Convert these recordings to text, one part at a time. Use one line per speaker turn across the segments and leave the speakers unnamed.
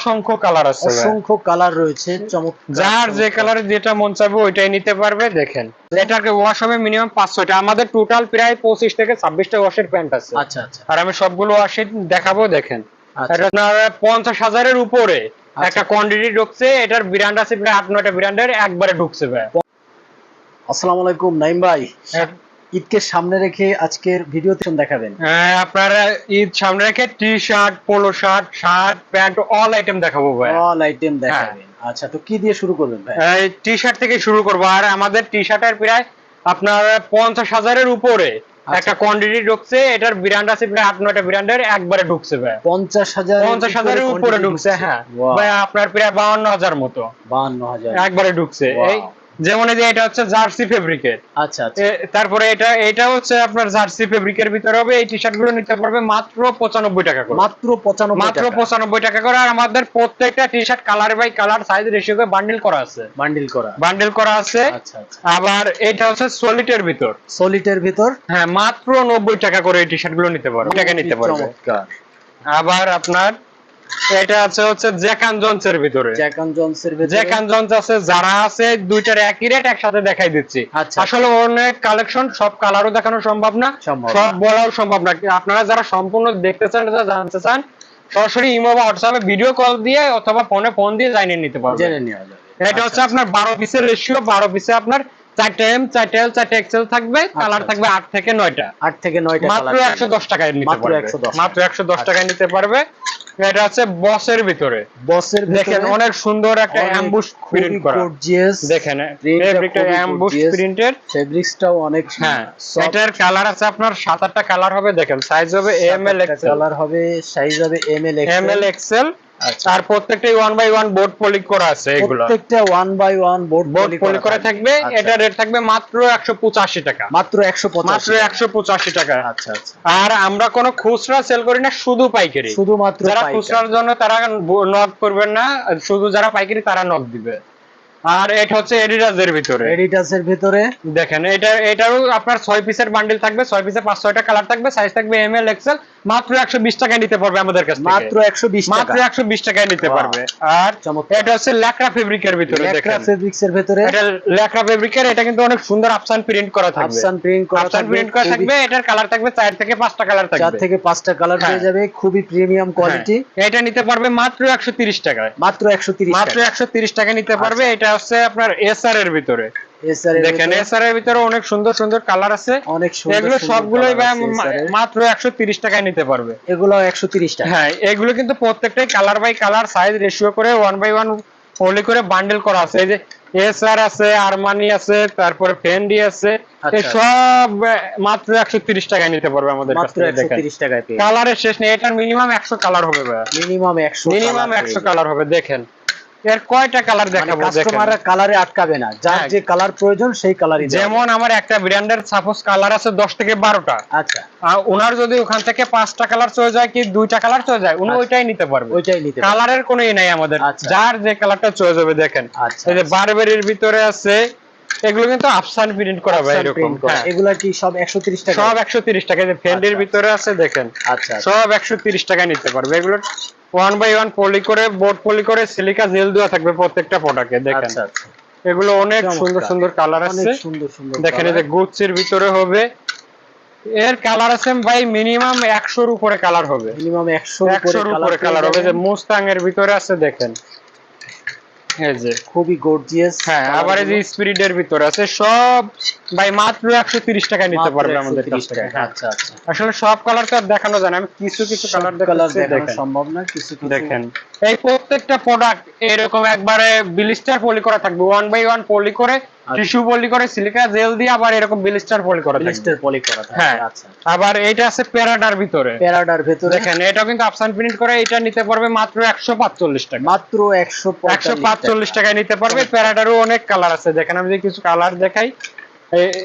অসংখ্য কালার আছে।
অসংখ্য কালার রয়েছে চমৎকার
যার যে। কালার যেটা মন চাইবে ওইটাই নিতে পারবে দেখেন। এটাকে ওয়াশ হবে মিনিমাম পাঁচশোটা আমাদের টোটাল প্রায় পঁচিশ থেকে ছাব্বিশটা ওয়াশের প্যান্ট আছে।
আচ্ছা আচ্ছা।
আর আমি সবগুলো ওয়াশে দেখাবো দেখেন।
আচ্ছা।
এটা আপনার পঞ্চাশ হাজারের উপরে।
আচ্ছা।
একটা কোয়ান্টিটি ঢুকছে এটার ব্র্যান্ড আছে প্রায় আট নয়টা ব্র্যান্ডের একবারে ঢুকছে ভাই।
আসসালামু আলাইকুম নাইম ভাই।
এক-
ঈদকে সামনে রেখে আজকের ভিডিওতে দেখাবেন।
হ্যাঁ, আপনারা ঈদ সামনে রেখে T shirt polo shirt shirt pant all item দেখাবো ভাই।
অল আইটেম দেখাবেন। আচ্ছা তো কি দিয়ে শুরু করবেন ভাই?
টি শার্ট থেকে শুরু করব। আর আমাদের টি শার্টের প্রায় আপনার পঞ্চাশ হাজারের উপরে
আচ্ছা।
একটা কোয়ান্টিটি ঢুকছে। এটার ব্র্যান্ড আছে প্রায় আট নয়টা ব্র্যান্ডের একবারে ঢুকছে ভাই।
পঞ্চাশ হাজার
পঞ্চাশ হাজারের উপরে ঢুকছে হ্যাঁ। ভাই আপনার প্রায় বাউন্ন হাজার মতো।
বাহান্ন হাজার।
একবারে ঢুকছে। এই যেমন এই যে এটা হচ্ছে জার্সি ফেব্রিকের
আচ্ছা আচ্ছা।
তারপরে এটা এটা হচ্ছে আপনার জার্সি ফেব্রিকের ভিতরে হবে এই টি শার্টগুলো নিতে পারবে মাত্র পঁচানব্বই টাকা করে।
মাত্র পঁচানব্বই
মাত্র
টাকা।
পঁচানব্বই টাকা করে আর আমাদের প্রত্যেকটা T shirt colour by colour size ratio করে বান্ডিল করা আছে।
বান্ডিল করা।
বান্ডিল করা আছে।
আচ্ছা আচ্ছা।
আবার এটা হচ্ছে সলিটের ভিতর।
সলিটের ভিতর?
হ্যাঁ মাত্র নব্বই টাকা করে এই টি শার্টগুলো নিতে পারবে টাকা নিতে পারবে। আবার আপনার এটা আছে হচ্ছে জ্যাকান জন্সের ভিতরে।
জ্যাকান জনসের ভিতরে।
জ্যাকান জন্স আছে যারা আছে দুইটার একই রেট একসাথে দেখাই দিচ্ছি।
আচ্ছা।
আসলে অনেক কালেকশন সব কালারও দেখানো সম্ভব না সব বলাও সম্ভব না। আপনারা যারা সম্পূর্ণ দেখতে চান যা জানতে চান সরাসরি ইমো বা হোয়াটসঅ্যাপে ভিডিও কল দিয়ে অথবা ফোনে ফোন দিয়ে জানিয়ে নিতে পারবেন।
জেনে নেওয়া যাবে।
এটা হচ্ছে আপনার বারো পিসের রেশিও বারো পিসে আপনার চারটে এম চারটে এল চারটে এক্সেল থাকবে কালার। থাকবে আট থেকে নয়টা।
আট থেকে নয়টা
মাত্র একশো দশ টাকায় নিতে পারবে। মাত্র একশো দশ টাকায় নিতে পারবে। এটা হচ্ছে বসের ভিতরে।
বসের
দেখেন অনেক সুন্দর একটা অ্যাম্বুশ প্রিন্ট করা।
গর্জিয়াস
দেখেন ফেব্রিকটা অ্যাম্বুশ
gorgeous। ফেব্রিক্সটাও অনেক
হ্যাঁ এটার কালার আছে আপনার সাত আটটা কালার হবে দেখেন সাইজ হবে এম এল এক্সেল
কালার হবে সাইজ হবে M L
M L XL
আচ্ছা।
আর প্রত্যেকটা one by one board poly করা আছে এগুলো।
প্রত্যেকটা one by one board
board poly করা থাকবে। এটা রেট থাকবে মাত্র একশো পঁচাশি টাকা।
আচ্ছা। মাত্র একশো
মাত্র একশো পঁচাশি টাকা।
আচ্ছা আচ্ছা।
আর আমরা কোনো খুচরা সেল করি না শুধু পাইকারি।
শুধুমাত্র
যারা খুচরার জন্য তারা নক করবেন না শুধু যারা পাইকারি তারা নক দিবে। আর এটা হচ্ছে এডিডাস এর ভিতরে।
এডিটাসের ভিতরে।
দেখেন এটা এটারও আপনার ছয় পিসের বান্ডিল থাকবে ছয় পিসে পাঁচ ছয়টা কালার থাকবে সাইজ থাকবে এম এল এক্সেল মাত্র একশো বিশ টাকায় নিতে পারবে আমাদের কাছ থেকে।
মাত্র একশো বিশ
মাত্র
টাকা
একশো বিশ টাকায় নিতে পারবে। আর। এটা হচ্ছে ল্যাকড়া ফেব্রিকের ভিতরে দেখেন।
ফেব্রিক্স এর ভিতরে।
এটা ল্যাকড়া ফেব্রিকের এটা কিন্তু অনেক সুন্দর আফসান প্রিন্ট করা থাকবে।
আফসান প্রিন্ট করা থাকবে
প্রিন্ট করা থাকবে এটার কালার থাকবে চার থেকে পাঁচটা কালার
চার
থাকবে
থেকে পাঁচটা কালার পেয়ে
হ্যাঁ।
যাবে খুবই প্রিমিয়াম কোয়ালিটি
এটা নিতে পারবে মাত্র একশো তিরিশ টাকায়।
মাত্র একশো তিরিশ
মাত্র একশো তিরিশ টাকা নিতে পারবে এটা হচ্ছে আপনার এসআর এর ভিতরে। দেখেন এসআর এর ভিতরে অনেক সুন্দর সুন্দর কালার আছে।
অনেক সুন্দর
এগুলো সবগুলোই। মাত্র একশো তিরিশ টাকায় নিতে পারবে।
এগুলো একশো তিরিশ টাকা।
হ্যাঁ এগুলো কিন্তু প্রত্যেকটাই colour by colour size ratio করে ওয়ান বাই ওয়ান পলি করে বান্ডেল করা আছে। এই যে এসআর আছে আরমানি আছে তারপরে ফেন্ডি আছে
আচ্ছা।
সব মাত্র একশো তিরিশ টাকায় নিতে পারবে আমাদের কাছ
মাত্র
থেকে
একশো
দেখেন
তিরিশ টাকায় পেয়ে
কালারের শেষ নেই এটার মিনিমাম একশো কালার হবে ভাই
মিনিমাম একশো
মিনিমাম একশো কালার হবে দেখেন। এর কয়টা কালার দেখাবো?
কাস্টমাররা কালারে আটকাবে না। যার
হ্যাঁ।
যে কালার প্রয়োজন সেই কালারই
যেমন আমার একটা ব্র্যান্ডের সাপোজ কালার আছে দশ থেকে বারোটা।
আচ্ছা।
আর ওনার যদি ওখান থেকে পাঁচটা কালার চলে যায় কি দুইটা কালার চলে যায় উনি
আচ্ছা।
ওইটাই নিতে পারবে।
ওইটাই নিতে
কালারের কোনো ই নাই আমাদের।
আচ্ছা।
যার যে কালারটা চলে যাবে দেখেন।
আচ্ছা।
এই যে বারবেরির ভিতরে আছে এগুলো কিন্তু আফসান প্রিন্ট করা ভাই এরকম। হ্যাঁ।
এগুলা কি সব একশো তিরিশ টাকা
সব একশো তিরিশ টাকা যে ফেন্ডির। ভিতরে আছে দেখেন।
আচ্ছা
সব একশো তিরিশ টাকায় নিতে পারবে। এগুলো ওয়ান বাই ওয়ান পলি করে বোর্ড পলি করে সিলিকা জেল দেওয়া থাকবে প্রত্যেকটা প্রোডাক্টে দেখেন।
আচ্ছা আচ্ছা।
এগুলো অনেক সুন্দর সুন্দর কালার
অনেক
আছে।
সুন্দর সুন্দর
দেখেন এই যে গুচ্ছের ভিতরে হবে। এর কালার আছে ভাই মিনিমাম একশোর উপরে কালার হবে।
মিনিমাম একশো
একশোর উপরে কালার হবে। যে মুস্তাং এর ভিতরে আছে দেখেন। এই যে
খুবই গর্জিয়াস
হ্যাঁ আবার এই যে স্পিরিট এর ভিতরে আছে সব ভাই মাত্র একশো তিরিশ টাকায় নিতে পারবে আমাদের কাছ থেকে। হ্যাঁ।
আচ্ছা আচ্ছা।
আসলে সব কালার তো আর দেখানো যায় না আমি কিছু কিছু কালার
দেখানো। সম্ভব না কিছু কিছু
দেখেন। এই প্রত্যেকটা প্রোডাক্ট এরকম একবারে বিলিস্টার পলি করা থাকবে। ওয়ান বাই ওয়ান পলি করে টিস্যু পলি করে সিলিকা জেল দিয়ে আবার এরকম বিলিস্টার পলি করা থাকবে।
লিস্টের পলি করা থাকে
হ্যাঁ।
আচ্ছা।
আবার এইটা আছে প্যারাডার ভিতরে।
প্যারাডার ভিতরে।
দেখেন এটা কিন্তু আফসান প্রিন্ট করে এটা নিতে পারবে মাত্র একশো পাঁচচল্লিশ টাকা।
মাত্র একশো
একশো পাঁচচল্লিশ টাকায় নিতে পারবে। প্যারাডারও অনেক কালার আছে। দেখেন আমি কিছু কালার দেখাই।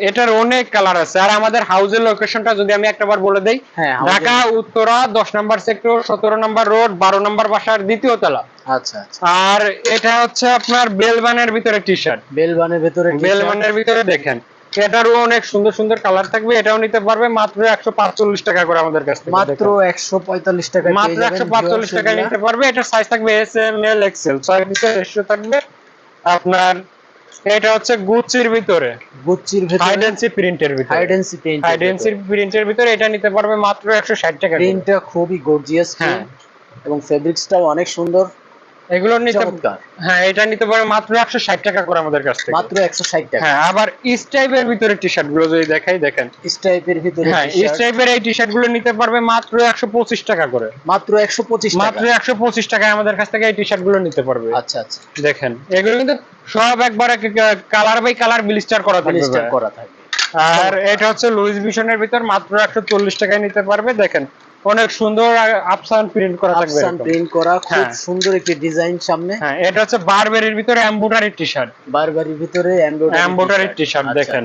এটার অনেক কালার আছে। আর আমাদের হাউসের লোকেশনটা যদি আমি একটাবার বলে দেই
হ্যাঁ
ঢাকা উত্তরা দশ নম্বর সেক্টর সতেরো নম্বর রোড বারো নম্বর বাসার দ্বিতীয় তলা।
আচ্ছা আচ্ছা।
আর এটা হচ্ছে আপনার বেলবানের ভিতরে টি শার্ট
বেলবানের ভেতরে
বেলবানের ভিতরে দেখেন এটারও অনেক সুন্দর সুন্দর কালার থাকবে এটাও নিতে পারবে মাত্র একশো পাঁচচল্লিশ টাকা করে আমাদের কাছ থেকে
মাত্র একশো পঁয়তাল্লিশ টাকা
মাত্র একশো পাঁচচল্লিশ টাকা নিতে পারবে এটার সাইজ থাকবে এস এম এল এক্সেল ছয় পিসের রেশিও থাকবে আপনার এটা হচ্ছে গুচির ভিতরে।
গুচির ভিতরে।
হাইডেন্সি প্রিন্টের ভিতরে।
হাইডেন্সি প্রিন্ট
হাইডেন্সি প্রিন্টের ভিতরে। এটা নিতে পারবে মাত্র একশো ষাট টাকা করে।
প্রিন্টটা খুবই গর্জিয়াস
হ্যাঁ।
এবং ফেব্রিক্সটাও অনেক সুন্দর।
এগুলো নিতে হ্যাঁ এটা নিতে পারবে মাত্র একশো ষাট টাকা করে আমাদের কাছ থেকে।
মাত্র একশো ষাট টাকা।
হ্যাঁ আবার স্টাইপের ভিতরে টি শার্টগুলো যদি দেখাই দেখেন।
স্টাইপের ভিতরে
হ্যাঁ স্টাইপের এই টি শার্টগুলো নিতে পারবে মাত্র একশো পঁচিশ টাকা করে।
মাত্র একশো পঁচিশ
মাত্র
টাকা
একশো পঁচিশ টাকায় আমাদের কাছ থেকে এই টি শার্টগুলো নিতে পারবে।
আচ্ছা আচ্ছা।
দেখেন এগুলো কিন্তু সব একবারে কালার বাই কালার ব্লিস্টার করা থাকবে
পলিস্টার করা থাকবে।
আর এটা হচ্ছে লুইস ভিশনের ভিতর মাত্র একশো চল্লিশ টাকায় নিতে পারবে। দেখেন অনেক সুন্দর আফসান প্রিন্ট করা থাকবে
আফসান প্রিন্ট করা খুব
হ্যাঁ।
সুন্দর একটি ডিজাইন সামনে।
হ্যাঁ এটা হচ্ছে বারবেরির ভিতরে এমব্রয়ডারি টি শার্ট
বারবারির ভিতরে
এমব্রয়ডারি টি শার্ট
আচ্ছা,
দেখেন।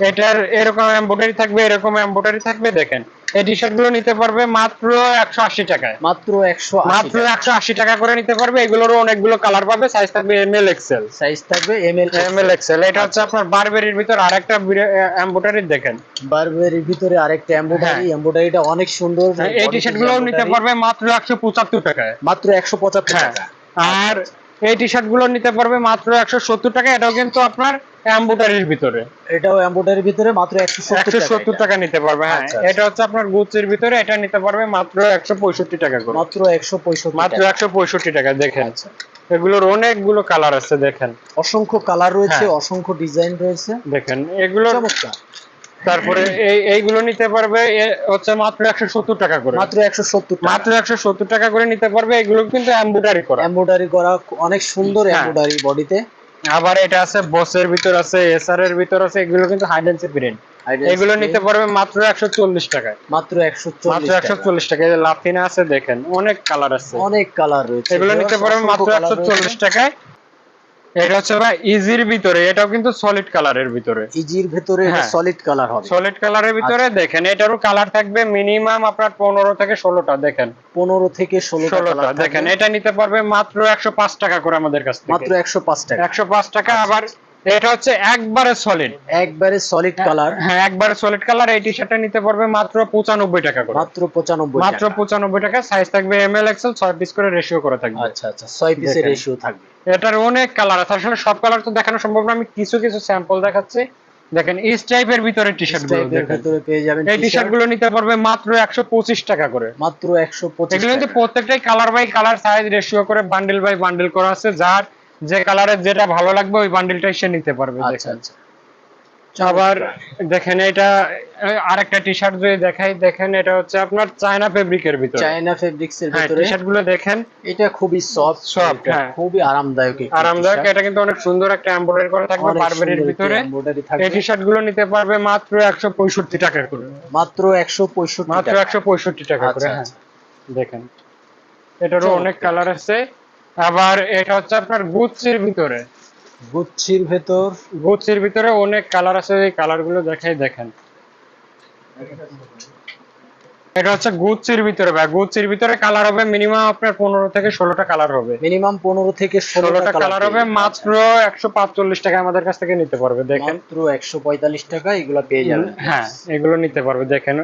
এটার এরকম এমব্রয়ডারি থাকবে এরকম এমব্রয়ডারি থাকবে দেখেন। এই টি শার্টগুলো নিতে পারবে মাত্র একশো আশি টাকায়।
মাত্র একশো
মাত্র একশো আশি টাকা করে নিতে পারবে। এগুলোরও অনেকগুলো কালার পাবে সাইজ থাকবে এম এল এক্সেল
সাইজ থাকবে M L
M L XL এটা হচ্ছে আপনার বারবেরির ভিতর আরেকটা এমব্রয়ডারি দেখেন।
বারবারির ভিতরে আরেকটা এমব্রয়ডারি
হ্যাঁ।
এমব্রয়ডারিটা অনেক সুন্দর।
এই টি শার্টগুলো নিতে পারবে মাত্র একশো পঁচাত্তর টাকায়।
মাত্র একশো পঁচাত্তর
হ্যাঁ।
টাকা।
আর এই টি শার্টগুলো নিতে পারবে মাত্র একশো সত্তর টাকা এটাও কিন্তু আপনার এমব্রয়ডারির ভিতরে।
এটাও এমব্রয়ডারির ভিতরে মাত্র একশো
একশো সত্তর টাকা নিতে পারবে হ্যাঁ।
আচ্ছা, আচ্ছা।
এটা হচ্ছে আপনার গুচির ভিতরে এটা নিতে পারবে মাত্র একশো পঁয়ষট্টি টাকা করে।
মাত্র একশো পঁয়ষট্টি
মাত্র
টাকা।
একশো পঁয়ষট্টি টাকা দেখেন।
আচ্ছা।
এগুলোর অনেকগুলো কালার আছে দেখেন।
অসংখ্য কালার রয়েছে
হ্যাঁ।
অসংখ্য ডিজাইন রয়েছে।
দেখেন এগুলো
চমৎকার।
তারপরে এই এইগুলো নিতে পারবে হচ্ছে মাত্র একশো সত্তর টাকা করে।
মাত্র একশো সত্তর
মাত্র একশো সত্তর টাকা করে নিতে পারবে এগুলো কিন্তু এমব্রয়ডারি করা।
এমব্রয়ডারি করা অনেক সুন্দর
হ্যাঁ।
এমব্রয়ডারি বডিতে।
আবার এটা আছে বসের ভিতর আছে এসআর এর ভিতর আছে এগুলো কিন্তু হাইডেন্সের ব্র্যান্ড এগুলো নিতে পারবে মাত্র একশো চল্লিশ টাকায়।
মাত্র একশো
মাত্র একশো চল্লিশ টাকা এই যে লাফিনা আছে দেখেন অনেক কালার আছে।
অনেক কালার রয়েছে।
এগুলো নিতে পারবে মাত্র একশো চল্লিশ টাকায়। এটা হচ্ছে ভাই ইজির ভিতরে এটাও কিন্তু সলিড কালারের ভিতরে।
ইজির ভেতরে
হ্যাঁ।
সলিড কালার হবে।
সলিড কালারের ভিতরে
আচ্ছা।
দেখেন এটারও কালার থাকবে মিনিমাম আপনার পনেরো থেকে ষোলোটা দেখেন।
পনেরো থেকে ষোলো
ষোলোটা দেখেন এটা নিতে পারবে মাত্র একশো পাঁচ টাকা করে আমাদের কাছ থেকে।
একশো পাঁচ টাকা।
একশো পাঁচ টাকা আবার এটা হচ্ছে একবারে সলিড
একবারে সলিড কালার
হ্যাঁ একবারে সলিড কালার এই টি শার্টটা নিতে পারবে মাত্র পঁচানব্বই টাকা করে।
মাত্র পঁচানব্বই
মাত্র
টাকা।
পঁচানব্বই টাকা সাইজ থাকবে এম এল এক্সেল ছয় পিস করে রেশিও করা থাকবে।
আচ্ছা আচ্ছা ছয় পিসের রেশিও থাকবে।
এটার অনেক কালার আছে। আসলে সব কালার তো দেখানো সম্ভব না আমি কিছু কিছু স্যাম্পল দেখাচ্ছি। দেখেন এই টাইপের ভিতরে টি
শার্টগুলো পেয়ে যাবেন
এই টি শার্টগুলো নিতে পারবে মাত্র একশো পঁচিশ টাকা করে।
মাত্র একশো পঁচিশ
এগুলো কিন্তু প্রত্যেকটাই colour by colour size ratio করে বান্ডেল বাই বান্ডেল করা আছে। যার যে কালারের যেটা ভালো লাগবে ওই বান্ডেলটাই সে নিতে পারবে
আচ্ছা আচ্ছা।
আবার দেখেন এটা আরেকটা টি শার্ট যদি দেখাই দেখেন এটা হচ্ছে আপনার চায়না ফেব্রিকের ভিতরে।
চায়না ফেব্রিক্স এর
হ্যাঁ
ভেতরে।
টি শার্টগুলো দেখেন।
এটা খুবই সফট
Soft, হ্যাঁ।
খুবই আরামদায়ক
আরামদায়ক এটা কিন্তু অনেক সুন্দর একটা এমব্রয়ডারি করা থাকবে বারবেরির ভিতরে। এই টি শার্টগুলো নিতে পারবে মাত্র একশো পঁয়ষট্টি টাকা করে।
মাত্র একশো পঁয়ষট্টি
মাত্র
টাকা।
একশো পঁয়ষট্টি টাকা করে
আচ্ছা,
হ্যাঁ।
আচ্ছা।
দেখেন এটারও অনেক কালার আছে। আবার এটা হচ্ছে আপনার গুচ্ছের ভিতরে।
গুচ্ছির ভেতর?
গুচির ভিতরে অনেক কালার আছে এই কালারগুলো দেখাই দেখেন। এটা হচ্ছে গুচির ভিতরে ভাই। গুচির ভিতরে কালার হবে মিনিমাম আপনার পনেরো থেকে ষোলোটা কালার হবে।
মিনিমাম পনেরো থেকে
ষোলোটা কালার হবে মাত্র একশো পাঁচচল্লিশ টাকা আমাদের কাছ থেকে নিতে পারবে দেখেন।
মাত্র একশো পঁয়তাল্লিশ টাকা এগুলো পেয়ে যাবেন।
হ্যাঁ এগুলো নিতে পারবে দেখেন।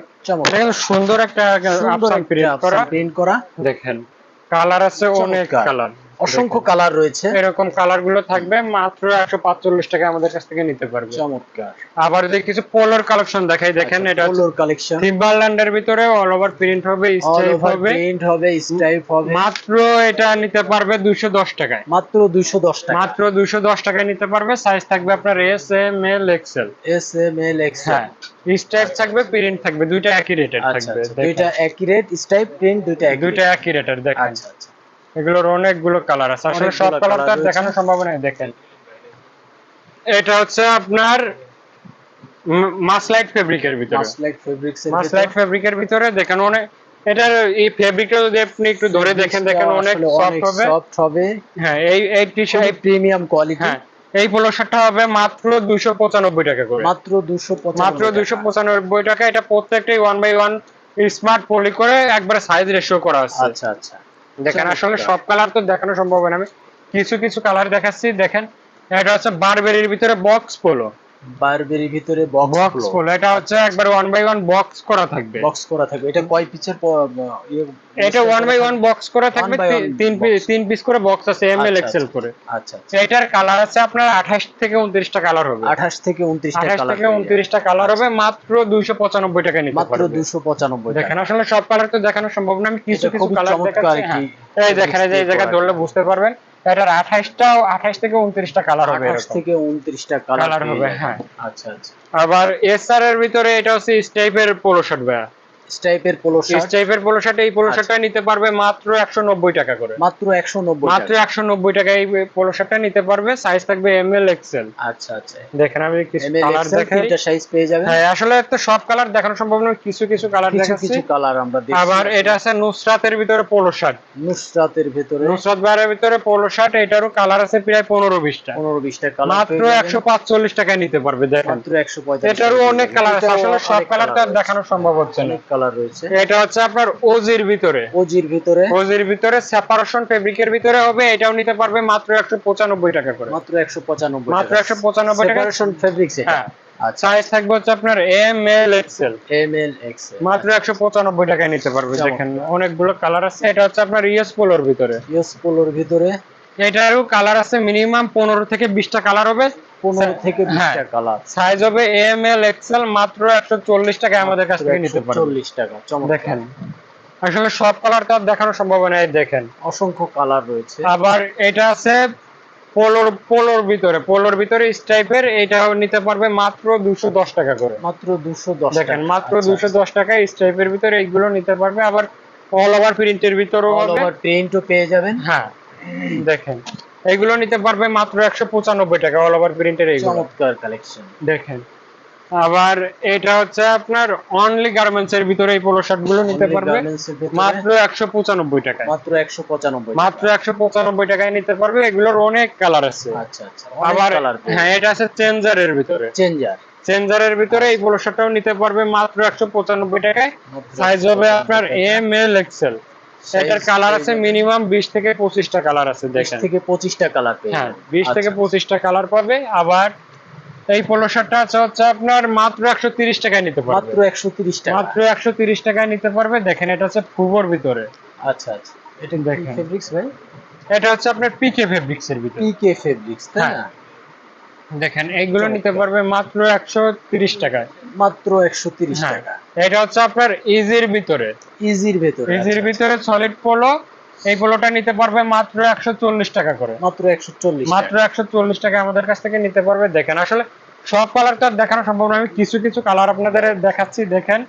সুন্দর একটা প্রিন্ট করা। দেখেন কালার আছে অনেক কালার
অসংখ্য কালার রয়েছে।
এরকম কালারগুলো থাকবে মাত্র একশো পাঁচচল্লিশ টাকা আমাদের কাছ থেকে নিতে পারবে।
চমৎকার।
আবার যদি কিছু পোলোর কালেকশন দেখাই দেখেন এটা
পোলোর কালেকশন
টিম্বারল্যান্ডের ভিতরে অল ওভার প্রিন্ট হবে স্টাইপ হবে।
প্রিন্ট হবে স্টাইপ হবে।
মাত্র এটা নিতে পারবে দুইশো দশ টাকায়।
মাত্র দুইশো দশ টাকা।
মাত্র দুইশো দশ টাকায় নিতে পারবে সাইজ থাকবে আপনার S M L XL
S M L
XL stripe থাকবে প্রিন্ট থাকবে দুইটা একই রেটের
আচ্ছা
থাকবে
আচ্ছা দুইটা একই রেট স্টাইপ প্রিন্ট দুইটা একই
দুইটা। একই রেটের দেখেন।
আচ্ছা আচ্ছা।
এগুলোর অনেকগুলো কালার আছে। আসলে সব কালার তো দেখানো সম্ভব নয় দেখেন। এটা হচ্ছে আপনার মাসলাইট ফেব্রিকের ভিতরে।
মাসলাইট ফেব্রিক্স
মাসলাইট ফেব্রিকের ভিতরে। দেখেন অনেক এটার এই ফেব্রিকটা যদি আপনি একটু ধরে দেখেন দেখেন অনেক সফট হবে।
সফট হবে।
হ্যাঁ এই এই টি শার্ট
প্রিমিয়াম কোয়ালিটি
হ্যাঁ এই পোলো শার্টটা হবে মাত্র দুইশো পঁচানব্বই টাকা করে।
মাত্র 295
মাত্র দুইশো পঁচানব্বই টাকা এটা প্রত্যেকটাই one by one smart poly করে একবারে সাইজ রেশিও করা আছে।
আচ্ছা আচ্ছা।
দেখেন আসলে সব কালার তো দেখানো সম্ভব হবে না। আমি কিছু কিছু কালার দেখাচ্ছি দেখেন। এটা হচ্ছে বারবেরির ভিতরে বক্স পোলো
বারবেরির ভিতরে বক্স
বক্স ফুল এটা হচ্ছে একবার ওয়ান বাই ওয়ান বক্স করা থাকবে।
বক্স করা থাকবে। এটা কয় পিসের ইয়ে
এটা ওয়ান বাই ওয়ান বক্স করা থাকবে তিন পিস তিন পিস করে বক্স আছে এম এল
আচ্ছা,
এক্সেল
আচ্ছা।
করে।
আচ্ছা আচ্ছা।
এটার কালার আছে আপনার আঠাশ থেকে উনত্রিশটা কালার হবে।
28 থেকে 29টা
আঠাশ
কালার
থেকে উনত্রিশটা কালার হবে মাত্র দুইশো পঁচানব্বই টাকা নিতে
মাত্র
পারবে।
295 টাকা।
দেখেন আসলে সব কালার তো দেখানো সম্ভব না আমি কিছু কিছু কালার দেখাচ্ছি হ্যাঁ। এই দেখেন এই জায়গা ধরলে বুঝতে পারবেন। এটার আঠাশটা আঠাশ থেকে উনত্রিশটা কালার হবে
28
এরকম।
থেকে 29টা কালার
হবে, হ্যাঁ।
আচ্ছা আচ্ছা।
আবার এসআর এর ভিতরে এটা হচ্ছে স্টেপের পোলো শার্ট ভাইয়া।
স্টাইপের পোলো শার্ট
স্টাইপের পোলো শার্ট এই পোলো শার্টটা নিতে পারবে মাত্র একশো নব্বই টাকা করে।
মাত্র 190
মাত্র
টাকা।
একশো নব্বই টাকা এই পোলো শার্টটা নিতে পারবে। সাইজ থাকবে এম এল এক্সেল
আচ্ছা আচ্ছা।
দেখেন আমি কিছু কালার দেখাই।
তিনটা সাইজ পেয়ে যাবেন।
হ্যাঁ আসলে তো সব কালার দেখানো সম্ভব নয়। কিছু কিছু কালার দেখাচ্ছি।
কিছু কালার আমরা দেখছি
আবার এটা আছে নুসরাতের ভিতরে পোলো শার্ট
নুসরাতের ভিতরে।
নুসরাত ভাইয়ের ভিতরে পোলো শার্ট এটারও কালার আছে প্রায় পনেরো বিশটা।
15 20টা কালার
মাত্র একশো পাঁচচল্লিশ টাকায় নিতে পারবে দেখেন।
মাত্র 145
এটারও অনেক কালার আছে। আসলে সব কালার তো দেখানো সম্ভব হচ্ছে না।
কালার রয়েছে।
এটা হচ্ছে আপনার ওজির ভিতরে।
ওজির ভিতরে।
ওজির ভিতরে সেপারেশন ফেব্রিকের ভিতরে হবে এটাও নিতে পারবে মাত্র একশো পঁচানব্বই টাকা করে।
মাত্র 195
মাত্র একশো পঁচানব্বই টাকা।
সেপারেশন ফেব্রিক্স এটা
হ্যাঁ।
আচ্ছা।
সাইজ থাকবে হচ্ছে আপনার M L XL
M L XL
মাত্র একশো পঁচানব্বই টাকায় নিতে পারবে। দেখেন অনেকগুলো কালার আছে। এটা হচ্ছে আপনার ইউএস পোলোর ভিতরে।
ইউএস পোলোর ভিতরে।
এটারও কালার আছে মিনিমাম পনেরো থেকে বিশটা কালার হবে।
15 থেকে 20টা
হ্যাঁ।
কালার
সাইজ হবে এম এল এক্সেল মাত্র একশো চল্লিশ টাকায় আমাদের কাছ থেকে নিতে পারবে।
40 টাকা
দেখেন। আসলে সব কালার তো আর দেখানো সম্ভব না এই দেখেন।
অসংখ্য কালার রয়েছে।
আবার এটা আছে পোলোর পোলোর ভিতরে পোলোর ভিতরে স্টাইপের এটাও নিতে পারবে মাত্র দুশো দশ টাকা করে।
মাত্র 210
দেখেন
টাকা।
মাত্র
আচ্ছা,
দুশো দশ টাকা স্টাইপের ভিতরে এইগুলো নিতে পারবে। আবার অল ওভার প্রিন্টের ভিতরেও
অল ওভার প্রিন্টও পেয়ে যাবেন।
হ্যাঁ। দেখেন এইগুলো নিতে পারবে মাত্র একশো পঁচানব্বই টাকা অল ওভার প্রিন্টের এইগুলো
চমৎকার কালেকশন
দেখেন আবার এটা হচ্ছে আপনার অনলি গার্মেন্টস এর ভিতরে এই পোলো শার্টগুলো নিতে পারবে মাত্র একশো পঁচানব্বই টাকা
মাত্র 195
মাত্র একশো পঁচানব্বই টাকায় নিতে পারবে এগুলোর অনেক কালার আছে।
আচ্ছা আচ্ছা
আবার হ্যাঁ এটা আছে চেঞ্জার এর ভিতরে।
চেঞ্জার
চেঞ্জারের ভিতরে এই পোলো শার্টটাও নিতে পারবে মাত্র একশো পঁচানব্বই টাকায়। সাইজ হবে আপনার এম এল এক্সেল এটার কালার আছে মিনিমাম বিশ থেকে পঁচিশটা কালার আছে
20
দেখেন।
থেকে 25টা কালার
হ্যাঁ
যাবেন।
বিশ থেকে
আচ্ছা,
পঁচিশটা কালার পাবে। আবার এই পোলো শার্টটা আছে হচ্ছে আপনার মাত্র একশো তিরিশ টাকায় নিতে পারবে।
মাত্র 130 টাকা।
মাত্র একশো তিরিশ টাকায় নিতে পারবে। দেখেন এটা হচ্ছে ফুবোর ভিতরে।
আচ্ছা আচ্ছা। এটা
দেখেন।
ফেব্রিক্স ভাই?
এটা হচ্ছে আপনার পিকে ফেব্রিক্স এর ভিতরে।
পিকে ফেব্রিক্স তাই
হ্যাঁ।
না?
দেখেন এইগুলো নিতে পারবে মাত্র একশো তিরিশ টাকায়।
মাত্র 130
হ্যাঁ
টাকা।
এটা হচ্ছে আপনার ইজির ভিতরে।
ইজির ভেতরে
ইজির
আচ্ছা,
ভিতরে সলিড পোলো এই পোলোটা নিতে পারবে মাত্র একশো চল্লিশ টাকা করে।
মাত্র 140
মাত্র একশো চল্লিশ টাকা আমাদের কাছ থেকে নিতে পারবে। দেখেন আসলে সব কালার তো আর দেখানো সম্ভব নয় আমি কিছু কিছু কালার আপনাদের দেখাচ্ছি। দেখেন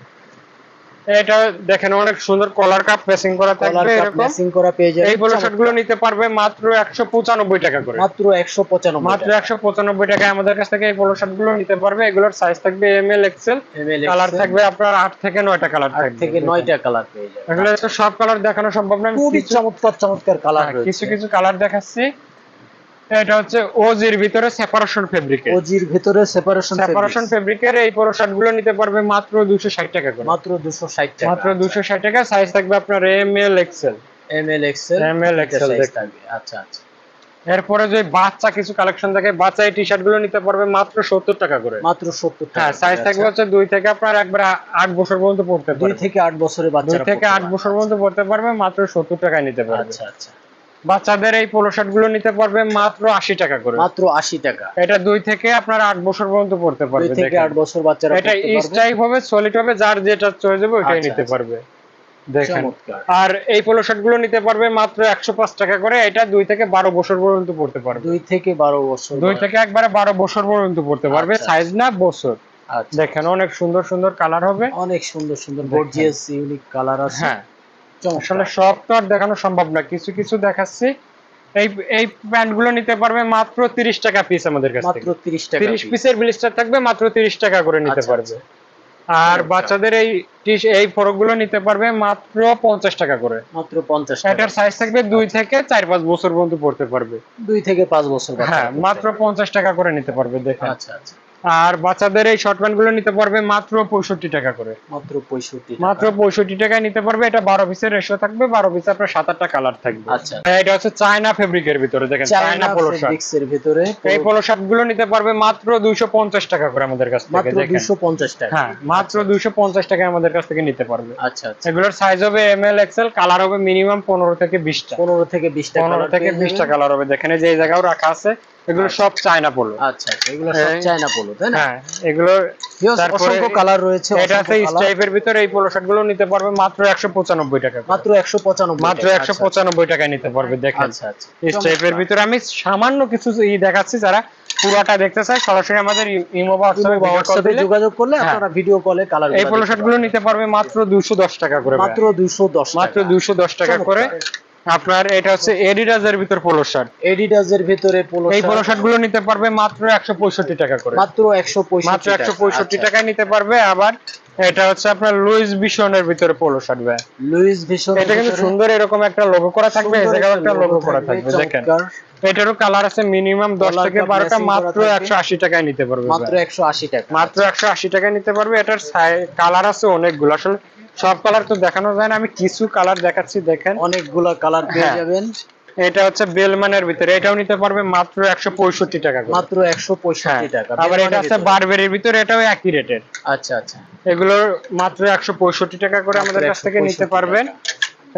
এটা দেখেন অনেক সুন্দর কলার কাপ প্রেসিং করা থাকবে এরকম।
ম্যাচিং করা পেয়ে যাবেন।
এই পোলো শার্টগুলো নিতে পারবে মাত্র একশো পঁচানব্বই টাকা করে।
মাত্র 195
মাত্র
টাকা।
একশো পঁচানব্বই টাকায় আমাদের কাছ থেকে এই পোলো শার্টগুলো নিতে পারবে। এগুলোর সাইজ থাকবে এম এল এক্সেল কালার থাকবে আপনার আট থেকে নয়টা কালার থাকবে
8
থাকবে।
থেকে 9টা কালার পেয়ে যাবেন।
আসলে সব কালার দেখানো সম্ভব না।
খুবই
কিছু-
চমৎকার চমৎকার কালার
হ্যাঁ,
রয়েছে।
কিছু কিছু কালার দেখাচ্ছি। এটা হচ্ছে ওজির ভিতরে সেপারেশন ফেব্রিকের
ওজির ভেতরে সেপারেশন
সেপারেশন ফেব্রিকের এই শার্টগুলো নিতে পারবে মাত্র দুশো ষাট টাকা করে।
মাত্র 260 টাকা।
মাত্র দুশো ষাট টাকা সাইজ থাকবে আপনার M L XL
M L XL
ML XL দেখুন।
থাকবে। আচ্ছা আচ্ছা।
এরপরে যে বাচ্চা কিছু কালেকশন থাকে বাচ্চা এই টি শার্টগুলো নিতে পারবে মাত্র সত্তর টাকা করে।
মাত্র 70 টাকা
হ্যাঁ সাইজ থাকবে হচ্ছে দুই থেকে আপনার একবার আট বছর পর্যন্ত পড়তে
দুই
পারবে।
থেকে 8 বছরের
দুই
বাচ্চারা
থেকে আট বছর পর্যন্ত পড়তে পারবে মাত্র সত্তর টাকায় নিতে পারবে।
আচ্ছা আচ্ছা।
বাচ্চাদের এই পোলো শার্টগুলো নিতে পারবে মাত্র আশি টাকা করে।
মাত্র 80 টাকা।
এটা দুই থেকে আপনার আট বছর পর্যন্ত পড়তে
দুই
পারবে
থেকে। 8 বছর বাচ্চারা
এটা। স্ট্রাইপ হবে সলিড হবে যার যেটা চয়েস হবে ওইটাই
আচ্ছা,
নিতে
আচ্ছা।
পারবে দেখেন। আর এই পোলো শার্টগুলো নিতে পারবে মাত্র একশো পাঁচ টাকা করে এটা দুই থেকে বারো বছর পর্যন্ত পড়তে পারবে।
দুই থেকে 12 বছর
দুই থেকে একবারে বারো বছর পর্যন্ত পড়তে পারবে
আচ্ছা।
সাইজ না বছর।
আচ্ছা।
দেখেন অনেক সুন্দর সুন্দর কালার হবে।
অনেক সুন্দর সুন্দর গর্জিয়াস ইউনিক কালার আছে।
হ্যাঁ। আসলে সব তো আর দেখানো সম্ভব না। কিছু কিছু দেখাচ্ছি। এই এই প্যান্টগুলো নিতে পারবে মাত্র তিরিশ টাকা পিস আমাদের কাছ
মাত্র
থেকে।
30 টাকা
তিরিশ
piece।
পিসের ব্লিস্টার থাকবে মাত্র তিরিশ টাকা করে নিতে
আচ্ছা,
পারবে।
আচ্ছা।
আর
আচ্ছা।
বাচ্চাদের এই টি- এই ফরকগুলো নিতে পারবে মাত্র পঞ্চাশ টাকা করে।
মাত্র 50 টাকা।
এটার সাইজ থাকবে দুই থেকে চার পাঁচ বছর পর্যন্ত পড়তে পারবে।
দুই থেকে 5 বছর
হ্যাঁ মাত্র পঞ্চাশ টাকা করে নিতে পারবে দেখেন।
আচ্ছা আচ্ছা।
আর বাচ্চাদের এই শর্ট প্যান্টগুলো নিতে পারবে মাত্র পঁয়ষট্টি টাকা করে।
মাত্র পঁয়ষট্টি
মাত্র পঁয়ষট্টি টাকায় নিতে পারবে এটা বারো পিসের রেশিও থাকবে বারো পিসে আপনার সাত আটটা কালার থাকবে।
আচ্ছা।
এটা হচ্ছে চায়না ফেব্রিকের ভিতরে দেখেন চায়না পোলো শার্ট
এর ভিতরে
এই পোলো শার্টগুলো নিতে পারবে মাত্র দুইশো পঞ্চাশ টাকা করে আমাদের কাছ থেকে
মাত্র
দেখেন।
দুশো পঞ্চাশ টাকা।
হ্যাঁ মাত্র দুইশো পঞ্চাশ টাকায় আমাদের কাছ থেকে নিতে পারবে।
আচ্ছা আচ্ছা।
এগুলোর সাইজ হবে এম এল এক্সেল কালার হবে মিনিমাম পনেরো থেকে বিশটা।
পনেরো থেকে বিশটা
পনেরো থেকে বিশটা কালার হবে দেখেন এই যে জায়গাও রাখা আছে। এগুলো সব চায়না পোলো।
আচ্ছা আচ্ছা এগুলো সব চায়না পোলো তাই না?
হ্যাঁ এগুলো
অসংখ্য কালার রয়েছে
এটা আছে
অসংখ্য
ভিতরে এই পোলো শার্টগুলো নিতে পারবে মাত্র একশো পঁচানব্বই টাকা
মাত্র একশো পঁচানব্বই
মাত্র
টাকা।
একশো
আচ্ছা,
পঁচানব্বই টাকায় নিতে পারবে দেখেন।
আচ্ছা। আচ্ছা
স্টাইপের ভিতরে আমি সামান্য কিছু ই দেখাচ্ছি যারা পুরোটা দেখতে চায় সরাসরি আমাদের ইমো বা হোয়াটসঅ্যাপে
হোয়াটসঅ্যাপে যোগাযোগ করলে
হ্যাঁ।
আপনারা ভিডিও কলে কালার
এই পোলো শার্টগুলো নিতে পারবে মাত্র দুশো দশ টাকা করে।
মাত্র দুশো দশ
মাত্র দুশো দশ টাকা করে আপনার এটা হচ্ছে এডিডাস এর ভিতর পোলো শার্ট
এডিডাস এর ভিতরে পোলো
এই পোলো শার্টগুলো নিতে পারবে মাত্র একশো পঁয়ষট্টি টাকা করে।
মাত্র একশো পঁয়ষট্টি
মাত্র একশো পঁয়ষট্টি টাকায় নিতে পারবে। আবার এটা হচ্ছে আপনার লুইস বিশনের ভিতরে পোলো শার্ট ভাই।
লুইস ভিশন
এটা কিন্তু সুন্দর এরকম একটা লোগো করা থাকবে। এই জায়গায় একটা লোগো করা থাকবে দেখেন। এটারও কালার আছে মিনিমাম দশ
Colour
থেকে
টা
বারোটা
matching করা
মাত্র
থাকবে।
একশো আশি টাকায় নিতে পারবে
মাত্র
ভাই।
একশো আশি টাকা।
মাত্র একশো আশি টাকায় নিতে পারবে। এটার কালার আছে অনেকগুলো। আসলে সব কালার তো দেখানো যায় না আমি কিছু কালার দেখাচ্ছি দেখেন।
অনেকগুলা কালার পেয়ে
হ্যাঁ।
যাবেন।
এটা হচ্ছে বেলমানের ভিতরে এটাও নিতে পারবে মাত্র একশো পঁয়ষট্টি টাকা করে।
মাত্র একশো
হ্যাঁ
পঁয়ষট্টি টাকা
আবার এটা আছে। বারবেরির ভিতরে এটাও একই রেটের
আচ্ছা আচ্ছা।
এগুলোর মাত্র একশো পঁয়ষট্টি টাকা করে আমাদের কাছ থেকে নিতে পারবেন।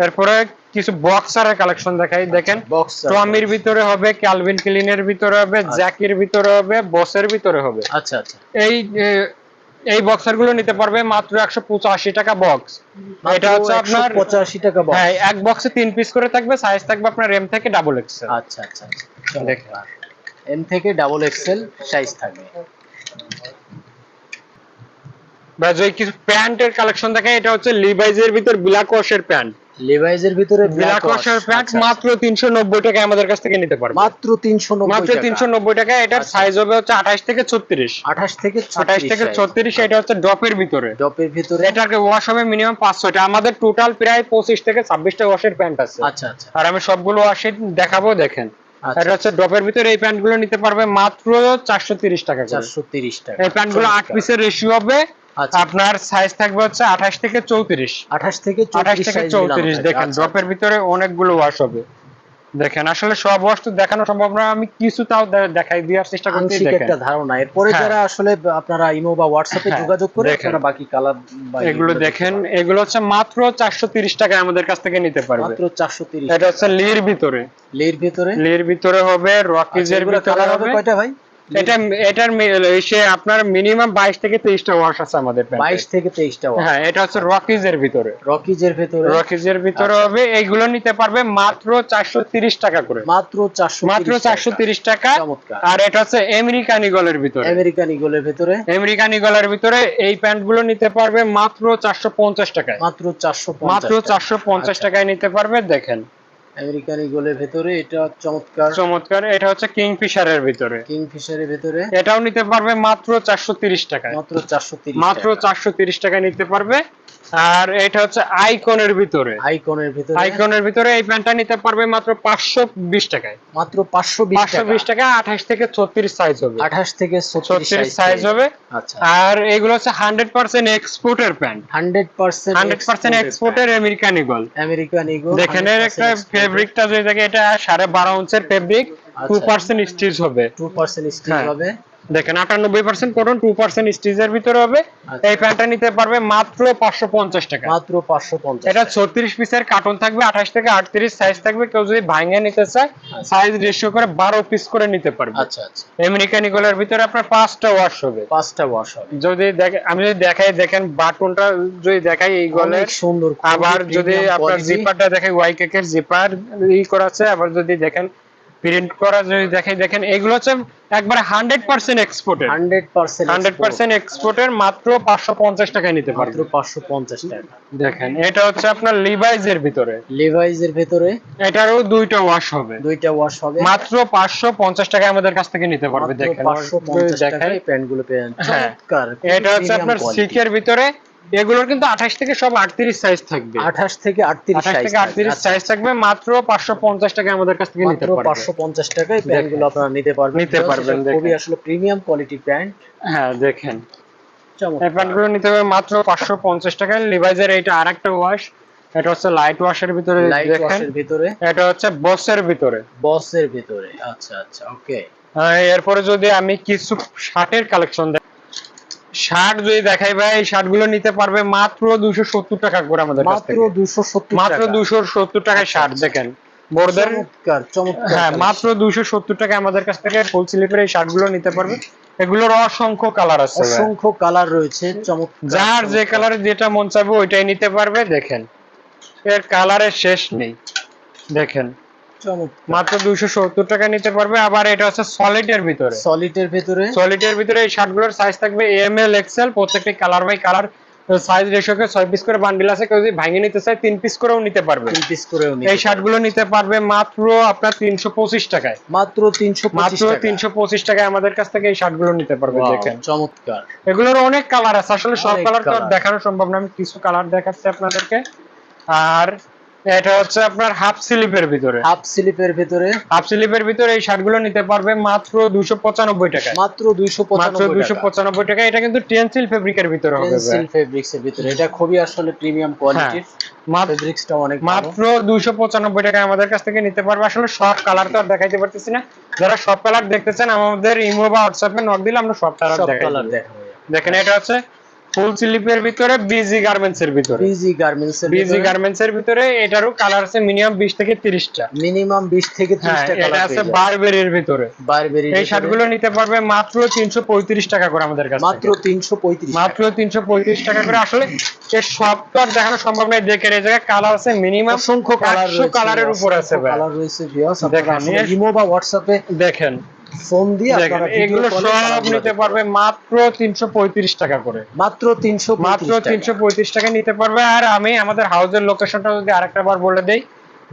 এরপরে কিছু বক্সারের কালেকশন দেখাই দেখেন। টমির ভিতরে হবে ক্যালভিন ক্লিনের ভিতরে হবে জ্যাকির ভিতরে হবে বসের ভিতরে হবে।
আচ্ছা আচ্ছা।
এই এই বক্সারগুলো নিতে পারবে মাত্র একশো পঁচাশি টাকা বক্স এটা হচ্ছে আপনার
পঁচাশি টাকা বক্স
হ্যাঁ এক বক্সে তিন পিস করে থাকবে সাইজ থাকবে আপনার এম থেকে ডাবল এক্স
আচ্ছা আচ্ছা আচ্ছা
দেখেন।
এম থেকে ডাবল এক্সেল সাইজ থাকবে।
কিছু প্যান্টের কালেকশন দেখেন এটা হচ্ছে লিভাইজের ভিতর ব্ল্যাক ওয়াশের প্যান্ট।
লিভাইজ এর ভিতরে
ব্ল্যাক ওয়াশের প্যান্ট মাত্র তিনশো নব্বই টাকা আমাদের কাছ থেকে নিতে পারবে।
আচ্ছা, মাত্র তিনশো
মাত্র তিনশো নব্বই টাকা এটার
আচ্ছা।
সাইজ হবে হচ্ছে আঠাশ থেকে ছত্রিশ।
আঠাশ থেকে
আঠাশ থেকে ছত্রিশ এটা হচ্ছে ড্রপের ভিতরে।
ডপের ভিতরে?
এটাকে ওয়াশ হবে মিনিমাম পাঁচশোটা আমাদের টোটাল প্রায় পঁচিশ থেকে ছাব্বিশটা ওয়াশের প্যান্ট আছে।
আচ্ছা আচ্ছা।
আর আমি সবগুলো ওয়াশে দেখাবো দেখেন।
আচ্ছা।
এটা হচ্ছে ড্রপের ভিতরে এই প্যান্টগুলো নিতে পারবে মাত্র চারশো তিরিশ টাকা করে।
চারশো তিরিশ টাকা।
এই প্যান্টগুলো আট পিসের রেশিও হবে।
আচ্ছা।
আপনার সাইজ থাকবে হচ্ছে আঠাশ থেকে চৌত্রিশ।
আঠাশ থেকে
আঠাশ থেকে চৌত্রিশ দেখেন ড্রপের ভিতরে অনেকগুলো ওয়াশ হবে। দেখেন আসলে সব ওয়াশ তো দেখানো সম্ভব না আমি কিছু তাও দেখাই দেওয়ার চেষ্টা করছি দেখেন।
একটা ধারণা। এরপরে
হ্যাঁ।
যারা আসলে আপনারা ইমো বা হোয়াটসঅ্যাপে
হ্যাঁ,
যোগাযোগ করে
দেখেন।
আপনারা বাকি কালার
এগুলো দেখেন এগুলো হচ্ছে মাত্র চারশো তিরিশ টাকায় আমাদের কাছ থেকে নিতে পারবে।
মাত্র চারশো তিরিশ
এটা হচ্ছে লির ভিতরে।
লের ভিতরে?
লির ভিতরে হবে রকিজের ভিতরে
কালার আচ্ছা, হবে
হবে।
কয়টা ভাই?
এটা এটার মি- এসে আপনার মিনিমাম বাইশ থেকে তেইশটা ওয়াশ আছে আমাদের প্যান্টে।
বাইশ থেকে তেইশটা
হ্যাঁ এটা হচ্ছে রকিজের ভিতরে।
রকিজের ভেতরে।
রকিজের ভিতরে। হবে এইগুলো নিতে পারবে মাত্র চারশো তিরিশ টাকা করে।
মাত্র
টাকা। আর এটা হচ্ছে আমেরিকান ইগলের ভিতরে।
আমেরিকান ইগলের ভেতরে।
আমেরিকান ইগলের ভিতরে এই প্যান্টগুলো নিতে পারবে মাত্র চারশো পঞ্চাশ টাকায়।
মাত্র চারশো
মাত্র চারশো পঞ্চাশ
আচ্ছা।
টাকায় নিতে পারবে দেখেন।
আমেরিকান ইগলের ভেতরে এটা চমৎকার।
চমৎকার এটা হচ্ছে কিংফিশারের ভিতরে।
কিংফিশারের ভেতরে।
এটাও নিতে পারবে মাত্র চারশো তিরিশ টাকায়।
মাত্র চারশো
মাত্র চারশো তিরিশ টাকায় নিতে পারবে। আর এটা হচ্ছে আইকনের ভিতরে।
আইকনের ভেতরে।
আইকনের ভিতরে এই প্যান্টটা নিতে পারবে মাত্র পাঁচশো বিশ টাকায়।
মাত্র পাঁচশো বিশ
পাঁচশো বিশ টাকা আঠাশ থেকে ছত্রিশ সাইজ হবে।
আঠাশ থেকে
ছত্রিশ সাইজ হবে।
আচ্ছা।
আর এগুলো হচ্ছে হান্ড্রেড পার্সেন্ট এক্সপোর্টের pant.
Hundred percent
hundred percent এক্সপোর্টের আমেরিকান ইগল
আমেরিকান ইগল
দেখেন এর একটা ফেব্রিকটা যদি থাকে এটা সাড়ে বারো ইঞ্চের ফেব্রিক টু
আচ্ছা।
পার্সেন্ট স্টিচ হবে।
টু পার্সেন্ট স্টিল
হ্যাঁ।
হবে।
দেখেন আটানব্বই পার্সেন্ট কটন টু পার্সেন্ট স্টিচের ভিতরে হবে।
আচ্ছা।
এই প্যান্টটা নিতে পারবে মাত্র পাঁচশো পঞ্চাশ টাকা।
মাত্র পাঁচশো পঞ্চাশ
এটা ছত্রিশ পিসের কার্টন থাকবে আঠাশ থেকে আটত্রিশ সাইজ থাকবে। কেউ যদি ভাঙে নিতে চায় সাইজ রেশিও করে বারো পিস করে নিতে পারবে।
আচ্ছা আচ্ছা।
আমেরিকান ইগলের ভিতরে আপনার পাঁচটা ওয়াশ হবে।
পাঁচটা ওয়াশ হবে।
যদি দেখে আমি যদি দেখাই দেখেন বাটনটা যদি দেখাই এই
গলে সুন্দর
আবার যদি আপনার। জিপারটা দেখাই ওয়াই কেকের জিপার ই করা আছে আবার যদি দেখেন প্রিন্ট করা যদি দেখাই দেখেন এগুলো হচ্ছে একবারে হান্ড্রেড পার্সেন্ট এক্সপোর্টের
100%
হান্ড্রেড পার্সেন্ট এক্সপোর্টের মাত্র পাঁচশো পঞ্চাশ টাকায় নিতে
মাত্র
পারবে
550 টাকা।
দেখেন এটা হচ্ছে আপনার লিভাইজ এর ভিতরে।
লিভাইজ এর ভিতরে
এটারও দুইটা ওয়াশ হবে।
দুইটা ওয়াশ হবে।
মাত্র পাঁচশো পঞ্চাশ টাকায় আমাদের কাছ থেকে নিতে পারবে দেখেন।
550
দেখেন
টাকায় প্যান্টগুলো পেয়ে
হ্যাঁ। এটা হচ্ছে আপনার সিকের ভিতরে। এগুলোর কিন্তু আঠাশ থেকে সব আটত্রিশ সাইজ থাকবে।
আঠাশ থেকে আটত্রিশ
আঠাশ
সাইজ
থেকে আটত্রিশ সাইজ থাকবে মাত্র পাঁচশো পঞ্চাশ টাকা আমাদের কাছ থেকে নিতে
মাত্র
পারবে।
পাঁচশো পঞ্চাশ টাকায়গুলো আপনারা নিতে পারবেন।
নিতে পারবেন,
খুবই আসলে প্রিমিয়াম কোয়ালিটি প্যান্ট।
হ্যাঁ দেখেন। এই প্যান্টগুলো নিতে হবে মাত্র পাঁচশো পঞ্চাশ টাকায়। লিভাইজের এইটা আর একটা ওয়াশ এটা হচ্ছে লাইট ওয়াশের ভিতরে
লাইট ওয়াশের ভিতরে।
এটা হচ্ছে বসের ভিতরে।
বসের ভিতরে। আচ্ছা আচ্ছা ওকে
এরপরে যদি আমি কিছু শার্টের কালেকশন শার্ট যদি দেখাই ভাই এই শার্টগুলো নিতে পারবে মাত্র দুশো সত্তর টাকা করে আমাদের কাছ
মাত্র
থেকে।
দুশো সত্তর
মাত্র দুশো সত্তর টাকায় শার্ট দেখেন। বোর্ডের
চমৎকার চমৎকার
হ্যাঁ মাত্র দুশো সত্তর টাকা আমাদের কাছ থেকে ফুল স্লিপের এই শার্টগুলো নিতে পারবে। এগুলোর অসংখ্য কালার আছে।
অসংখ্য কালার রয়েছে
যার যে কালার যেটা মন চাইবে ওইটাই নিতে পারবে দেখেন। এর কালারের শেষ নেই। দেখেন। মাত্র দুইশো সত্তর টাকা নিতে পারবে আবার এটা হচ্ছে সলিডের ভিতরে।
সলিডের ভিতরে।
সলিডের ভিতরে এই শার্টগুলোর সাইজ থাকবে এম এল এক্সেল প্রত্যেকটি কালার বাই কালার সাইজ রেশিওকে ছয় পিস করে বান্ডিল আছে কেউ যদি ভাঙে নিতে চায় তিন পিস করেও নিতে পারবে।
তিন পিস করেও নিতে
এই শার্টগুলো নিতে পারবে মাত্র আপনার তিনশো পঁচিশ টাকায়।
মাত্র তিনশো
মাত্র তিনশো পঁচিশ টাকায় আমাদের কাছ থেকে এই শার্টগুলো নিতে পারবে দেখেন।
চমৎকার।
এগুলোর অনেক কালার আছে আসলে সব কালার তো দেখানো সম্ভব না আমি কিছু কালার দেখাচ্ছি আপনাদেরকে। আর এটা হচ্ছে আপনার হাফ স্লিপের ভিতরে।
হাফ স্লিপের ভিতরে।
হাফ স্লিপের ভিতরে এই শার্টগুলো নিতে পারবে মাত্র দুশো পঁচানব্বই টাকায়।
মাত্র দুইশো
মাত্র দুইশো পঁচানব্বই টাকা এটা কিন্তু টেন্সিল ফেব্রিকের ভিতরে হবে ভাই।
পেন্সিল ফেব্রিক্স এর ভিতরে। এটা খুবই আসলে প্রিমিয়াম কোয়ালিটির
মাত্র
ফেব্রিক্সটা অনেক
মাত্র দুইশো পঁচানব্বই টাকায় আমাদের কাছ থেকে নিতে পারবে। আসলে সব কালার তো আর দেখাইতে পারতেছি না। যারা সব কালার দেখতে চান আমাদের ইমো বা হোয়াটসঅ্যাপে নক দিলে আমরা সব কালার দেখাই দেখেন এটা হচ্ছে ফুল স্লিপের ভিতরে বিজি গার্মেন্টস এর ভিতরে।
বিজি গার্মেন্টস এর
বিজি গার্মেন্টস এর ভিতরে এটারও কালার আছে মিনিমাম বিশ থেকে তিরিশটা
মিনিমাম 20 থেকে 30
হ্যাঁ
টা
এটা
কালার
আছে বারবেরির ভিতরে।
বারবেরি
এই শার্টগুলো নিতে পারবে মাত্র তিনশো পঁয়ত্রিশ টাকা করে আমাদের কাছে
মাত্র 335
মাত্র তিনশো পঁয়ত্রিশ টাকা করে। আসলে এর সব তো দেখানো সম্ভব নয়। দেখে এই জায়গায় কালার আছে মিনিমাম
অসংখ্য কালার
কালারের উপর আছে ভাই।
কালার রয়েছে ভিউয়ার্স
দেখেন,
আপনারা
এর-
ইমো বা হোয়াটসঅ্যাপে
দেখেন।
ফোন দিয়ে আপনারা
এগুলো সব নিতে পারবে মাত্র তিনশো পঁয়ত্রিশ টাকা করে।
মাত্র 335
মাত্র তিনশো পঁয়ত্রিশ টাকা নিতে পারবে। আর আমি আমাদের হাউসের লোকেশনটা যদি আরেকটা বার বলে দেই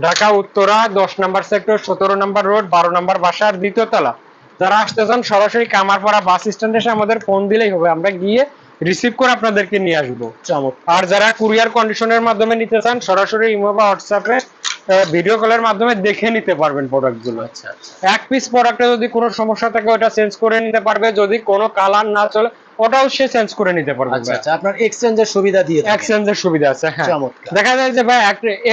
ঢাকা উত্তরা দশ নম্বর সেক্টর সতেরো নম্বর রোড বারো নম্বর বাসার দ্বিতীয় তলা। যারা আসতে চান সরাসরি কামারপাড়া বাস স্ট্যান্ডে এসে আমাদের ফোন দিলেই হবে। আমরা গিয়ে রিসিভ করে আপনাদেরকে নিয়ে আসব। আর যারা কুরিয়ার কন্ডিশনের মাধ্যমে নিতে চান সরাসরি ইমো বা হোয়াটসঅ্যাপে ভিডিও কলের মাধ্যমে দেখে নিতে পারবেন প্রোডাক্টগুলো
আচ্ছা আচ্ছা।
এক পিস প্রোডাক্টে যদি কোনো সমস্যা থাকে ওটা চেঞ্জ করে নিতে পারবে। যদি কোনো কালার না চলে ওটাও সে চেঞ্জ করে নিতে পারবে।
আচ্ছা আচ্ছা। আপনার এক্সচেঞ্জের সুবিধা দিয়ে।
এক্সচেঞ্জের সুবিধা আছে হ্যাঁ।
চমৎকার।
দেখা যায় যে ভাই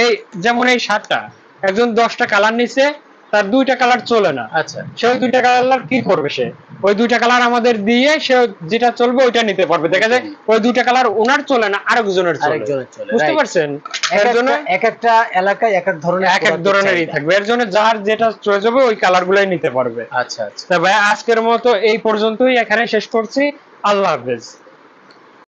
এই যেমন এই শার্টটা একজন দশটা কালার নিছে তার দুইটা কালার চলে না।
আচ্ছা।
সে ওই দুইটা কালার কি করবে সে? ওই দুইটা কালার আমাদের দিয়ে সে যেটা চলবে ওইটা নিতে পারবে। দেখা যায় ওই দুইটা কালার ওনার চলে না আরেকজনের চলে।
চলে,
বুঝতে পারছেন? এর জন্য
এক একটা এলাকায় এক এক ধরনের
এক এক ধরনেরই থাকবে। এর জন্য যার যেটা চলে যাবে ওই কালার গুলাই নিতে পারবে।
আচ্ছা আচ্ছা।
তা ভাই আজকের মতো এই পর্যন্তই। এখানে শেষ করছি। আল্লাহ হাফেজ।